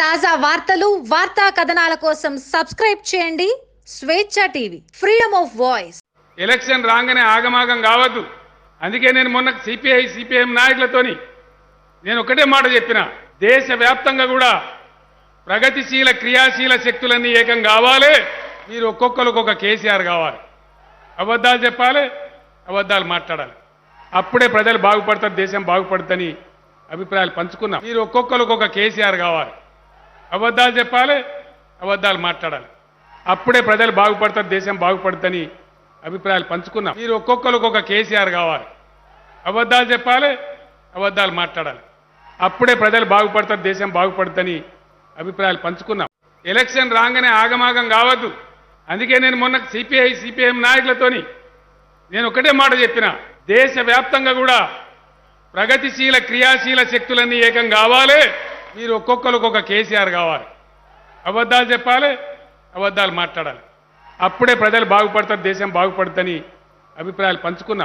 తాజా వార్తలు వార్తా కథనాల కోసం సబ్స్క్రైబ్ చేయండి. Swecha TV freedom of voice. Election రాగానే ఆగమాగం కావద్దు. అందుకే నేను మొన్న సిపిఐ సిపిఎం నాయకులతోని నేను ఒకటే మాట చెప్పిన. దేశవ్యాప్తంగా కూడా ప్రగతిశీల క్రియాశీల శక్తులన్నీ ఏకం కావాలి. మీరు ఒక్కొక్కరికి ఒక కేసీఆర్ కావాలి. అబద్ధాలు చెప్పాలి అబద్ధాలు మాట్లాడాలి. అప్పుడే ప్రజలు బాగుపడతారు దేశం బాగుపడుతుందని అభిప్రాయాలు పంచుకున్నాం. మీరు ఒక్కొక్కరికి ఒక కేసీఆర్ కావాలి. అబద్ధాలు చెప్పాలి అబద్ధాలు మాట్లాడాలి. అప్పుడే ప్రజలు బాగుపడతారు దేశం బాగుపడుతుందని అభిప్రాయాలు పంచుకున్నాం మీరు ఒక్కొక్కరు ఒక్కొక్క కేసీఆర్ కావాలి. అబద్ధాలు చెప్పాలి అబద్ధాలు మాట్లాడాలి. అప్పుడే ప్రజలు బాగుపడతారు దేశం బాగుపడుతుందని అభిప్రాయాలు పంచుకున్నాం ఎలక్షన్ రాగానే ఆగమాగం కావద్దు. అందుకే నేను మొన్న సిపిఐ సిపిఎం నాయకులతోని నేను ఒకటే మాట చెప్పిన. దేశవ్యాప్తంగా కూడా ప్రగతిశీల క్రియాశీల శక్తులన్నీ ఏకం కావాలి. మీరు ఒక్కొక్కరికి ఒక కేసీఆర్ కావాలి. అబద్ధాలు చెప్పాలి అబద్ధాలు మాట్లాడాలి. అప్పుడే ప్రజలు బాగుపడతారు దేశం బాగుపడుతుందని అభిప్రాయాలు పంచుకున్నాం.